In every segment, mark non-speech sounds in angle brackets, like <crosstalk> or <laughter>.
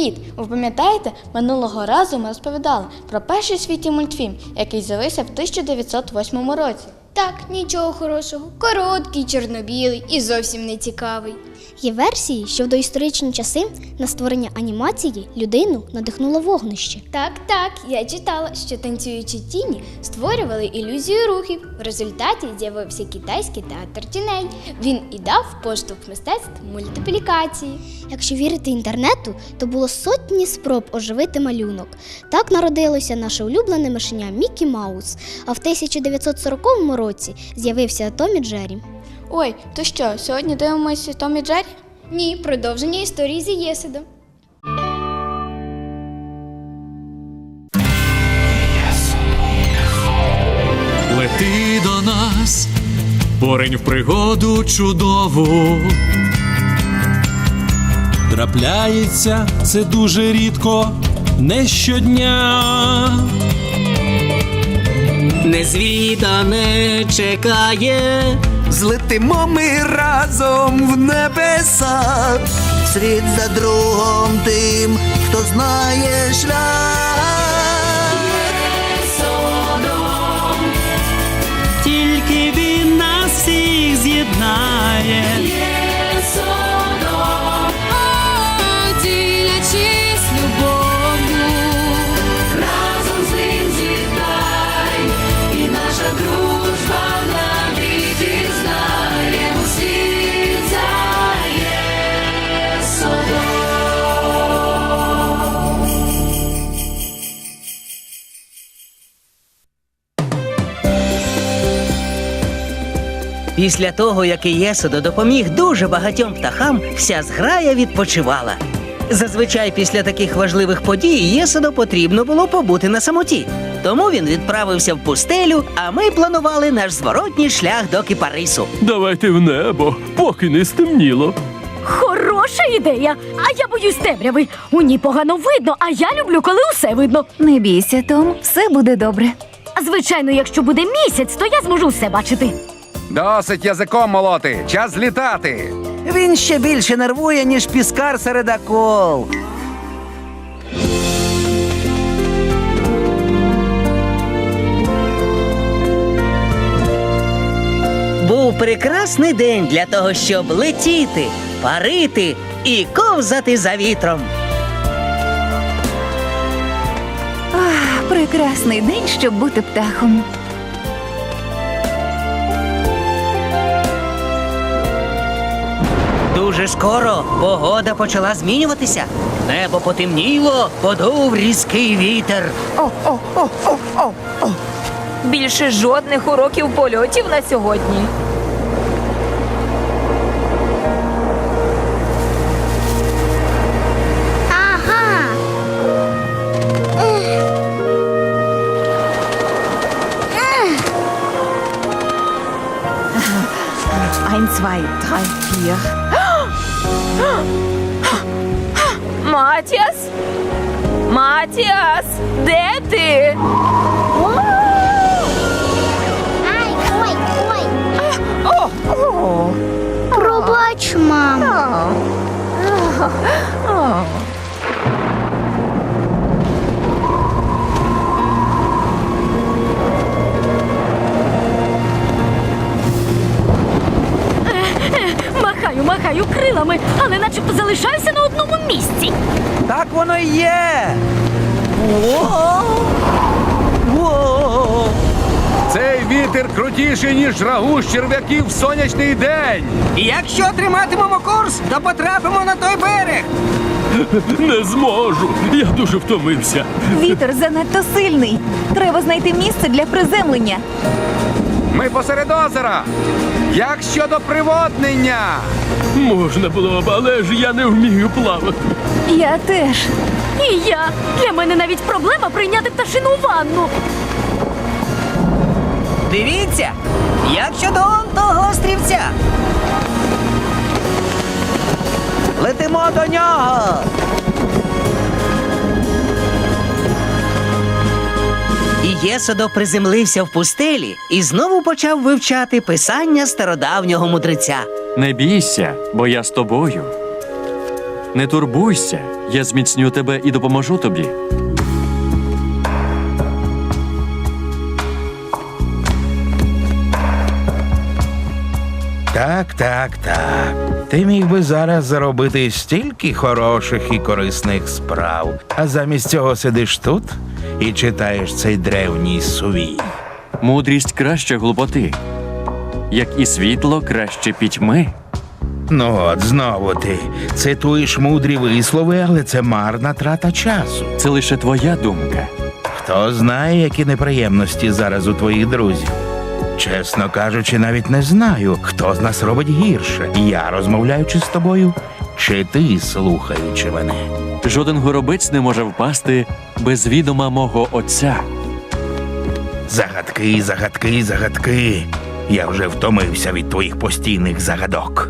Привіт! Ви пам'ятаєте, минулого разу ми розповідали про перший в світі мультфільм, який з'явився в 1908 році. Так, нічого хорошого. Короткий, чорнобілий і зовсім не цікавий. Є версії, що в доісторичні часи на створення анімації людину надихнуло вогнище. Так, так, я читала, що танцюючі тіні створювали ілюзію рухів. В результаті з'явився китайський театр тіней. Він і дав поштовх мистецтв мультиплікації. Якщо вірити інтернету, то було сотні спроб оживити малюнок. Так народилося наше улюблене мишеня Мікі Маус. А в 1940 році з'явився Томі Джері. Ой, то що, сьогодні дивимося Томі Джері? Ні, продовження історії з Єсидом. Лети до нас, поринь в пригоду чудову. Трапляється це дуже рідко, не щодня. Незвідане чекає, Злетимо ми разом в небеса, слід за другом тим, хто знає шлях. Після того, як Ієсодо допоміг дуже багатьом птахам, вся зграя відпочивала. Зазвичай після таких важливих подій Єсодо потрібно було побути на самоті. Тому він відправився в пустелю, а ми планували наш зворотній шлях до Кипарису. Давайте в небо, поки не стемніло. Хороша ідея. А я боюсь темряви. У ній погано видно, а я люблю, коли усе видно. Не бійся, Том, все буде добре. Звичайно, якщо буде місяць, то я зможу все бачити. Досить язиком молоти, час літати. Він ще більше нервує, ніж піскар серед акул. Був прекрасний день для того, щоб летіти, парити і ковзати за вітром. Ах, прекрасний день, щоб бути птахом. Дуже скоро погода почала змінюватися. Небо потемніло, подув різкий вітер. О, о, о, о, о, о. Більше жодних уроків польотів на сьогодні. Вітер крутіший, ніж рагу з черв'яків в сонячний день. Якщо триматимемо курс, то потрапимо на той берег. Не зможу. Я дуже втомився. Вітер занадто сильний. Треба знайти місце для приземлення. Ми посеред озера. Як щодо приводнення? Можна було б, але ж я не вмію плавати. Я теж. І я. Для мене навіть проблема прийняти пташину ванну. Дивіться, як щодо того острівця. Летимо до нього. І Єсодо приземлився в пустелі і знову почав вивчати писання стародавнього мудреця. Не бійся, бо я з тобою. Не турбуйся, Я зміцню тебе і допоможу тобі. Так, так, так. Ти міг би зараз заробити стільки хороших і корисних справ, а замість цього сидиш тут і читаєш цей древній сувій. Мудрість краще глупоти. Як і світло краще пітьми. Ну от знову ти цитуєш мудрі вислови, але це марна трата часу. Це лише твоя думка. Хто знає, які неприємності зараз у твоїх друзів. Чесно кажучи, навіть не знаю, хто з нас робить гірше. Я розмовляючи з тобою, чи ти слухаючи мене. Жоден горобець не може впасти без відома мого отця. Загадки, загадки, загадки. Я вже втомився від твоїх постійних загадок.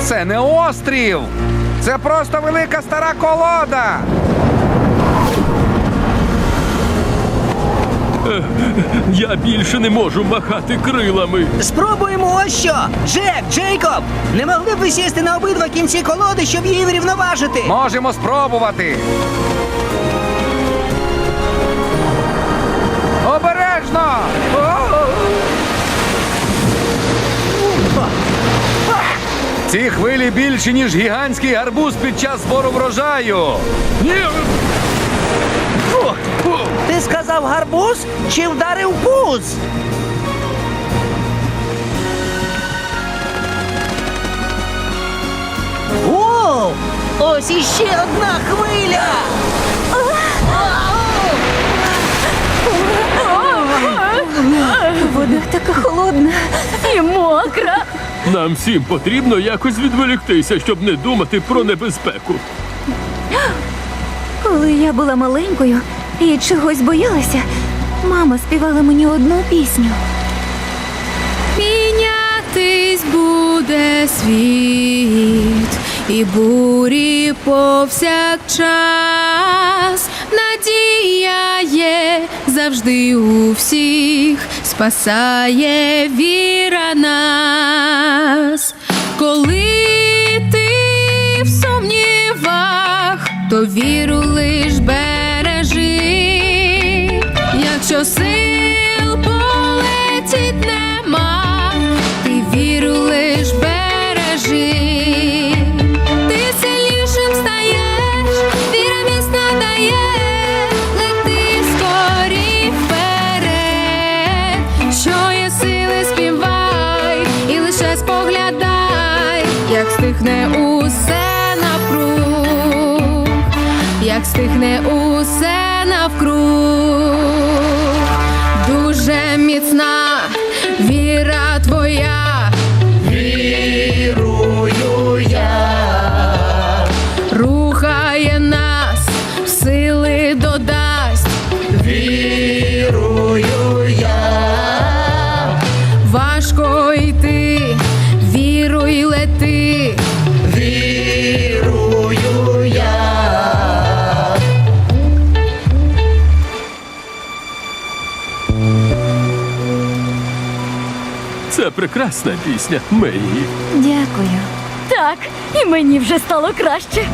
Це не острів! Це просто велика стара колода! Я більше не можу махати крилами. Спробуємо ось що. Джек, Джейкоб, не могли б ви сісти на обидва кінці колоди, щоб її врівноважити? Можемо спробувати. Обережно! Ці хвилі більші, ніж гігантський гарбуз під час збору врожаю. Ні! Ти сказав гарбуз чи вдарив буз? О! Ось іще одна хвиля! Вода така холодна і мокра. Нам всім потрібно якось відволіктися, щоб не думати про небезпеку. Коли я була маленькою і чогось боялася, мама співала мені одну пісню. Мінятись буде світ, і бурі повсякчас. Надія є завжди у всіх, спасає віра нас. Коли ти в сумнівах, то віру лиш бережи, якщо сил полетіть нема, ти віру лиш бережи, ти сильнішим стаєш, віра міцно дає, лети скорі вперед, що є сили співай, і лише споглядай, як стихне усе навкруг, як стихне усе прекрасна пісня, Мегі. Дякую. Так, і мені вже стало краще.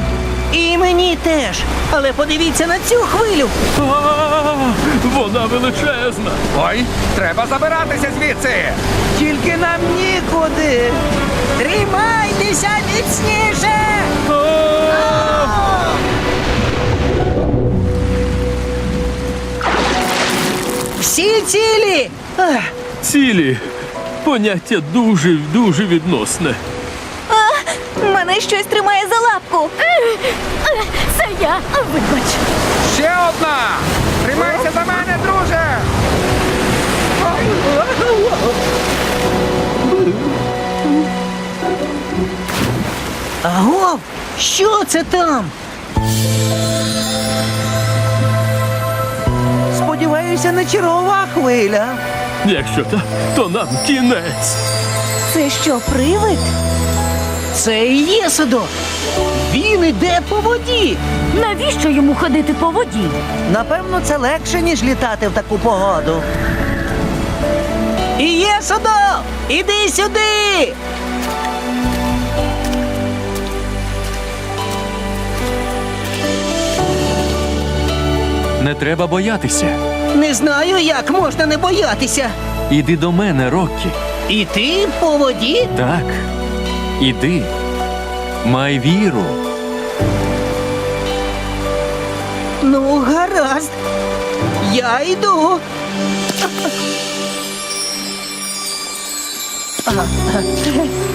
І мені теж. Але подивіться на цю хвилю. А, Вона величезна. Ой, треба забиратися звідси! Тільки нам нікуди. Тримайтеся міцніше. Всі цілі. Ах, Цілі. Поняття дуже дуже відносне. Мене щось тримає за лапку. Це я, вибач. Ще одна! Тримайся за мене, друже! Агов, що це там? Сподіваюся, не чергова хвиля. Якщо так, то нам кінець. Це що, привид? Це і є. Він іде по воді. Навіщо йому ходити по воді? Напевно, це легше, ніж літати в таку погоду. Єсодо! Іди сюди! Не треба боятися. Не знаю, як можна не боятися. Іди до мене, Роккі. І ти по воді? Так. Іди. Май віру. Ну, гаразд. Я йду.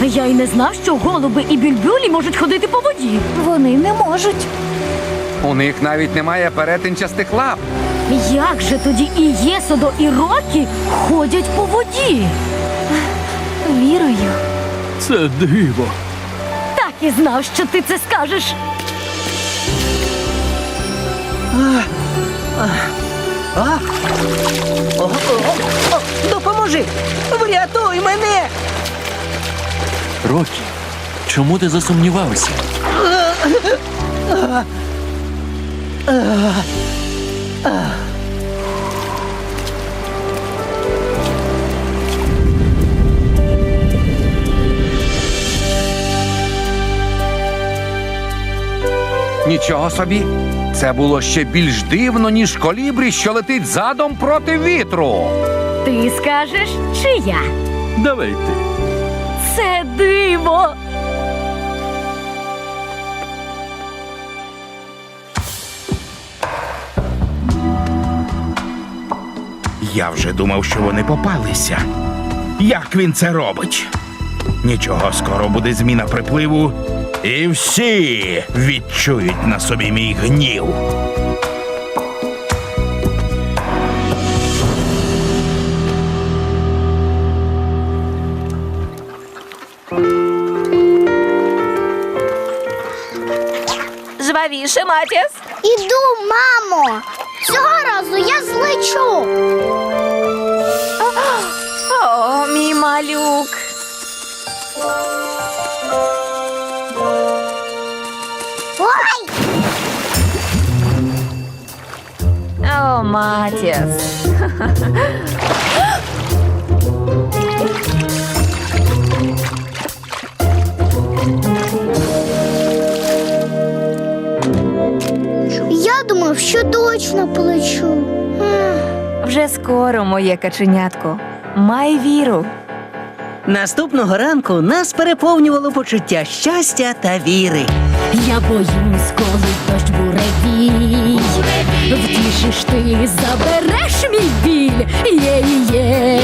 Я й не знав, що голуби і бюльбюлі можуть ходити по воді. Вони не можуть. У них навіть немає перетинчастих лап. Як же тоді і Єсодо, і Рокі ходять по воді? Вірою. Це диво. Так і знав, що ти це скажеш. А? О, о, о, допоможи! Врятуй мене! Рокі, чому ти засумнівався? Нічого собі. Це було ще більш дивно, ніж колібрі, що летить задом проти вітру. Ти скажеш, чи я? Давай ти. Це диво. Я вже думав, що вони попалися. Як він це робить? Нічого, скоро буде зміна припливу, і всі відчують на собі мій гнів. Жвавіше, Матіас. Іду, мамо! Цього разу я злечу. О, мій малюк. Ой! О, Матіас. <laughs> що точно полечу. Вже скоро, моє каченятко. Май віру. Наступного ранку нас переповнювало почуття щастя та віри. Я боюсь, коли дощ буревій. Втішиш ти, забереш мій біль. Є-є.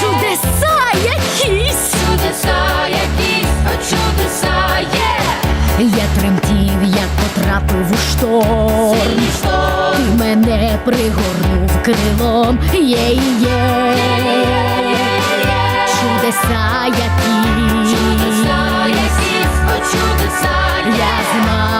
Чудеса якісь. Чудеса якісь, чудеса є. Я тремтів, як потрапив у шторм. Ти мене пригорнув крилом. Є-є. Чудеса якісь. Я знаю,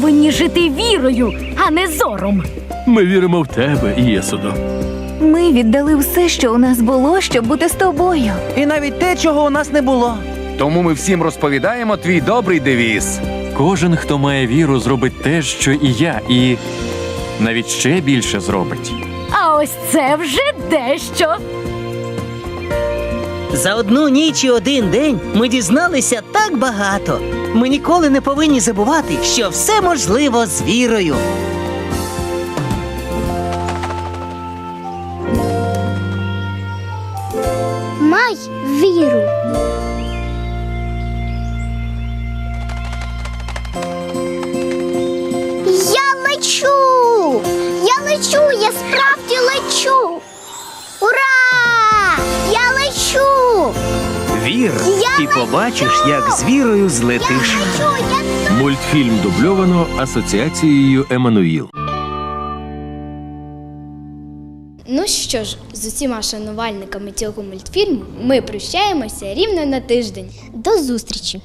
повинні жити вірою, а не зором. Ми віримо в тебе, Єсодо. Ми віддали все, що у нас було, щоб бути з тобою. І навіть те, чого у нас не було. Тому ми всім розповідаємо твій добрий девіз. Кожен, хто має віру, зробить те, що і я, і навіть ще більше зробить. А ось це вже дещо. За одну ніч і один день ми дізналися так багато. Ми ніколи не повинні забувати, що все можливо з вірою. Май віру. Я лечу! Я лечу! Я справді лечу! Ура! Я лечу! Вір, і побачиш, як з вірою злетиш. Мультфільм дубльовано Асоціацією Еммануїл. Ну що ж, з усіма шанувальниками цього мультфільму ми прощаємося рівно на тиждень. До зустрічі!